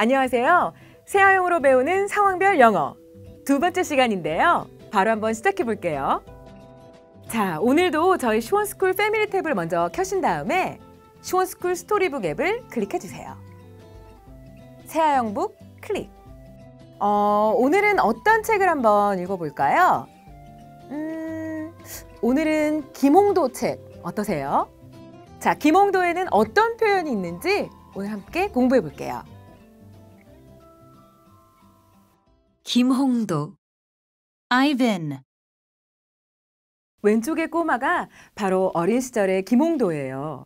안녕하세요. 새하용으로 배우는 상황별 영어 두 번째 시간인데요. 바로 한번 시작해 볼게요. 자, 오늘도 저희 시원스쿨 패밀리 탭을 먼저 켜신 다음에 시원스쿨 스토리북 앱을 클릭해 주세요. 새하용북 클릭. 어, 오늘은 어떤 책을 한번 읽어볼까요? 음, 오늘은 김홍도 책 어떠세요? 자, 김홍도에는 어떤 표현이 있는지 오늘 함께 공부해 볼게요. 김홍도 Ivan, 왼쪽의 꼬마가 바로 어린 시절의 김홍도예요.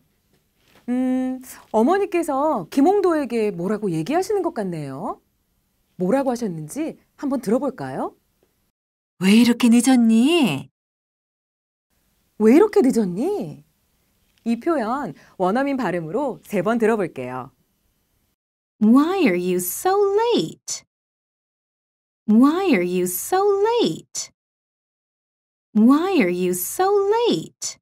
음, 어머니께서 김홍도에게 뭐라고 얘기하시는 것 같네요. 뭐라고 하셨는지 한번 들어볼까요? 왜 이렇게 늦었니? 왜 이렇게 늦었니? 이 표현 원어민 발음으로 세 번 들어볼게요. why are you so late? Why are you so late? Why are you so late?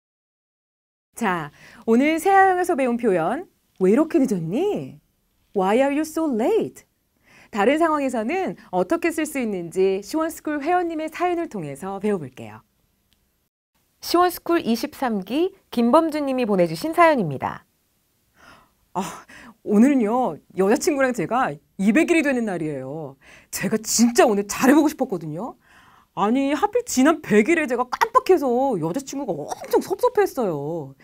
자, 오늘 새하영에서 배운 표현 왜 이렇게 늦었니? Why are you so late? 다른 상황에서는 어떻게 쓸 수 있는지 시원스쿨 회원님의 사연을 통해서 배워볼게요. 시원스쿨 23기 김범준 님이 보내주신 사연입니다. 아, 오늘은요, 여자친구랑 제가 200일이 되는 날이에요. 제가 진짜 오늘 잘해보고 싶었거든요. 아니, 하필 지난 100일에 제가 깜빡해서 여자친구가 엄청 섭섭했어요.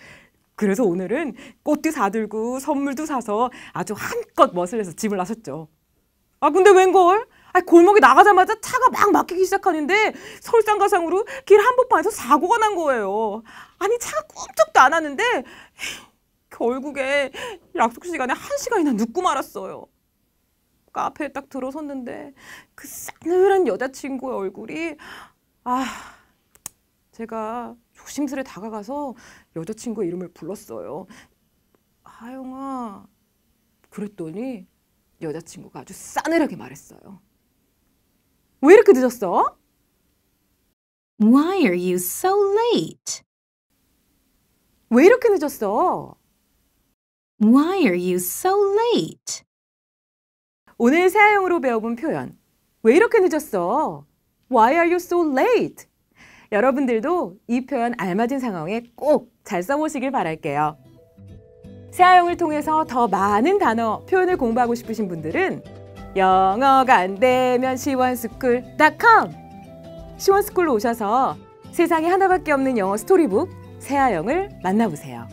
그래서 오늘은 꽃도 사들고 선물도 사서 아주 한껏 멋을 내서 집을 나섰죠. 아, 근데 웬걸? 아, 골목에 나가자마자 차가 막 막히기 시작하는데 설상가상으로 길 한복판에서 사고가 난 거예요. 아니, 차가 꼼짝도 안 하는데 결국에 약속 시간에 한 시간이나 늦고 말았어요. 카페에 딱 들어섰는데 그 싸늘한 여자친구의 얼굴이 아 제가 조심스레 다가가서 여자친구의 이름을 불렀어요. 하영아 그랬더니 여자친구가 아주 싸늘하게 말했어요. 왜 이렇게 늦었어? Why are you so late? 왜 이렇게 늦었어? Why are you so late? 오늘 새하용으로 배워본 표현. 왜 이렇게 늦었어? Why are you so late? 여러분들도 이 표현 알맞은 상황에 꼭 잘 써보시길 바랄게요. 새하용을 통해서 더 많은 단어, 표현을 공부하고 싶으신 분들은 영어가 안 되면 시원스쿨.com 시원스쿨로 오셔서 세상에 하나밖에 없는 영어 스토리북 새하용을 만나보세요.